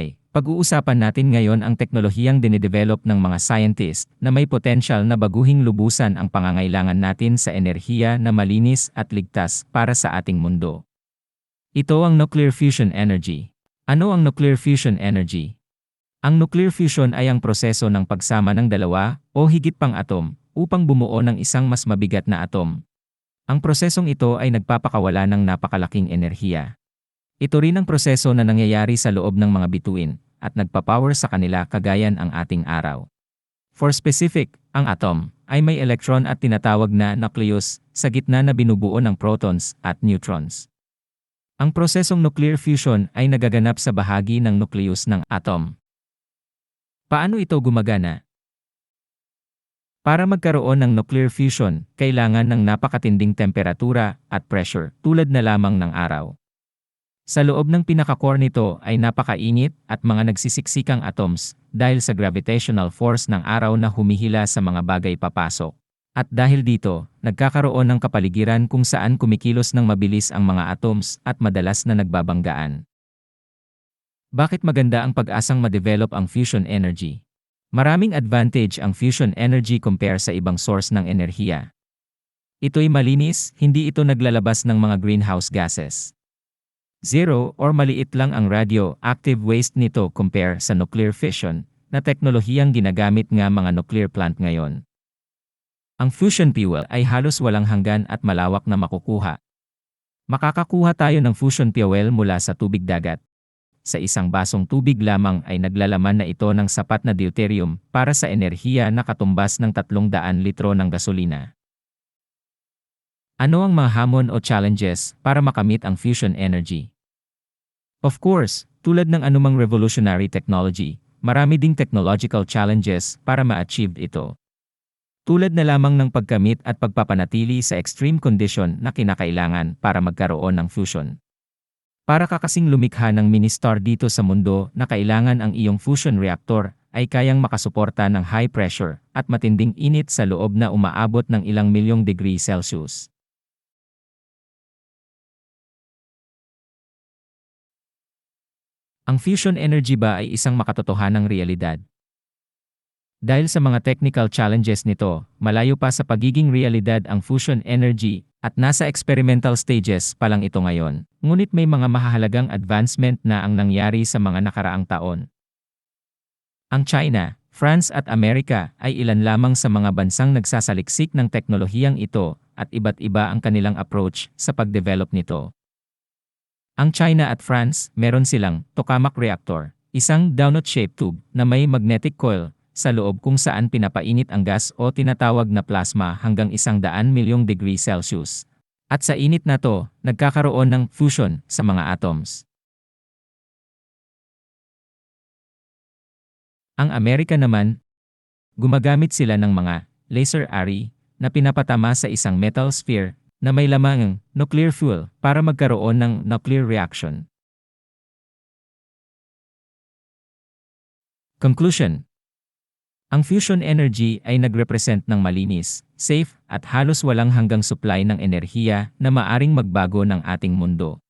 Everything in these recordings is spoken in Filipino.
Hi, pag-uusapan natin ngayon ang teknolohiyang dinidevelop ng mga scientist na may potensyal na baguhing lubusan ang pangangailangan natin sa enerhiya na malinis at ligtas para sa ating mundo. Ito ang nuclear fusion energy. Ano ang nuclear fusion energy? Ang nuclear fusion ay ang proseso ng pagsama ng dalawa o higit pang atom upang bumuo ng isang mas mabigat na atom. Ang prosesong ito ay nagpapakawala ng napakalaking enerhiya. Ito rin ang proseso na nangyayari sa loob ng mga bituin at nagpapower sa kanila kagayan ang ating araw. For specific, ang atom ay may electron at tinatawag na nucleus sa gitna na binubuo ng protons at neutrons. Ang prosesong nuclear fusion ay nagaganap sa bahagi ng nucleus ng atom. Paano ito gumagana? Para magkaroon ng nuclear fusion, kailangan ng napakatinding temperatura at pressure tulad na lamang ng araw. Sa loob ng pinaka-core nito ay napakainit at mga nagsisiksikang atoms dahil sa gravitational force ng araw na humihila sa mga bagay papasok. At dahil dito, nagkakaroon ng kapaligiran kung saan kumikilos ng mabilis ang mga atoms at madalas na nagbabanggaan. Bakit maganda ang pag-asang ma-develop ang fusion energy? Maraming advantage ang fusion energy compare sa ibang source ng enerhiya. Ito'y malinis, hindi ito naglalabas ng mga greenhouse gases. Zero or maliit lang ang radioactive waste nito compare sa nuclear fission na teknolohiyang ginagamit nga mga nuclear plant ngayon. Ang fusion fuel ay halos walang hanggan at malawak na makukuha. Makakakuha tayo ng fusion fuel mula sa tubig dagat. Sa isang basong tubig lamang ay naglalaman na ito ng sapat na deuterium para sa enerhiya na katumbas ng 300 litro ng gasolina. Ano ang mga hamon o challenges para makamit ang fusion energy? Of course, tulad ng anumang revolutionary technology, marami ding technological challenges para ma-achieve ito. Tulad na lamang ng pagkamit at pagpapanatili sa extreme condition na kinakailangan para magkaroon ng fusion. Para kakasing lumikha ng mini-star dito sa mundo na kailangan ang iyong fusion reactor ay kayang makasuporta ng high pressure at matinding init sa loob na umaabot ng ilang milyong degree Celsius. Ang fusion energy ba ay isang makatotohanang realidad? Dahil sa mga technical challenges nito, malayo pa sa pagiging realidad ang fusion energy at nasa experimental stages pa lang ito ngayon. Ngunit may mga mahahalagang advancement na ang nangyari sa mga nakaraang taon. Ang China, France at Amerika ay ilan lamang sa mga bansang nagsasaliksik ng teknolohiyang ito at iba't iba ang kanilang approach sa pagdevelop nito. Ang China at France, meron silang tokamak reactor, isang donut-shaped tube na may magnetic coil sa loob kung saan pinapainit ang gas o tinatawag na plasma hanggang isang daan milyong degree Celsius. At sa init na to, nagkakaroon ng fusion sa mga atoms. Ang Amerika naman, gumagamit sila ng mga laser array na pinapatama sa isang metal sphere na may lamang nuclear fuel para magkaroon ng nuclear reaction. Conclusion Ang fusion energy ay nagrepresent ng malinis, safe, at halos walang hanggang supply ng enerhiya na maaring magbago ng ating mundo.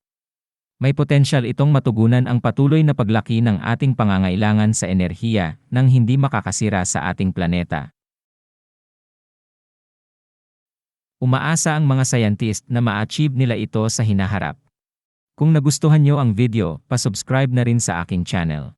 May potensyal itong matugunan ang patuloy na paglaki ng ating pangangailangan sa enerhiya nang hindi makakasira sa ating planeta. Umaasa ang mga scientist na ma-achieve nila ito sa hinaharap. Kung nagustuhan nyo ang video, pa-subscribe na rin sa aking channel.